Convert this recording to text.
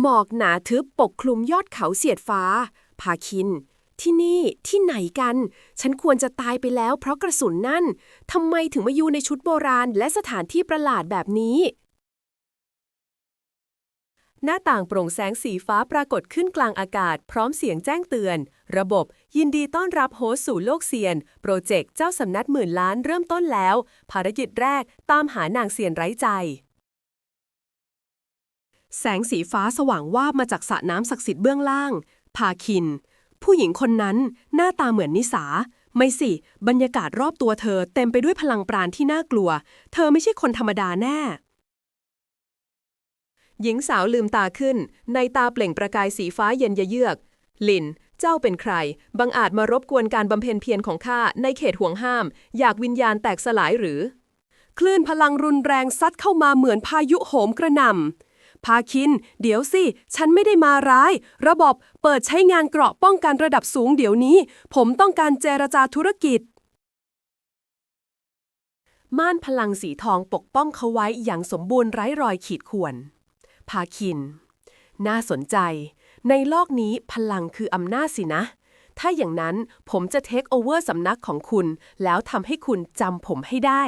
หมอกหนาทึบปกคลุมยอดเขาเสียดฟ้า พาคิน ที่นี่ที่ไหนกัน ฉันควรจะตายไปแล้วเพราะกระสุนนั่นทำไมถึงมาอยู่ในชุดโบราณและสถานที่ประหลาดแบบนี้ หน้าต่างโปร่งแสงสีฟ้าปรากฏขึ้นกลางอากาศ พร้อมเสียงแจ้งเตือน ระบบยินดีต้อนรับโฮสต์สู่โลกเซียน โปรเจกต์เจ้าสำนักหมื่นล้านเริ่มต้นแล้ว ภารกิจแรกตามหานางเซียนไร้ใจ แสงสีฟ้าสว่างวาบมาจากสระน้ำศักดิ์สิทธิ์เบื้องล่าง พาคิน ผู้หญิงคนนั้นหน้าตาเหมือนนิสา ไม่สิ บรรยากาศรอบตัวเธอเต็มไปด้วยพลังปราณที่น่ากลัว เธอไม่ใช่คนธรรมดาแน่ หญิงสาวลืมตาขึ้น ในตาเปล่งประกายสีฟ้าเย็นเยือก ลิน เจ้าเป็นใคร บังอาจมารบกวนการบำเพ็ญเพียรของข้าในเขตห่วงห้าม อยากวิญญาณแตกสลายหรือ คลื่นพลังรุนแรงซัดเข้ามาเหมือนพายุโหมกระหน่ำ พาคิน เดี๋ยวสิ ฉันไม่ได้มาร้าย ระบบเปิดใช้งานเกราะป้องกันระดับสูงเดี๋ยวนี้ ผมต้องการเจรจาธุรกิจ ม่านพลังสีทองปกป้องเขาไว้อย่างสมบูรณ์ไร้รอยขีดข่วน พาคิน น่าสนใจ ในโลกนี้พลังคืออำนาจสินะ ถ้าอย่างนั้นผมจะเทคโอเวอร์สำนักของคุณ แล้วทำให้คุณจำผมให้ได้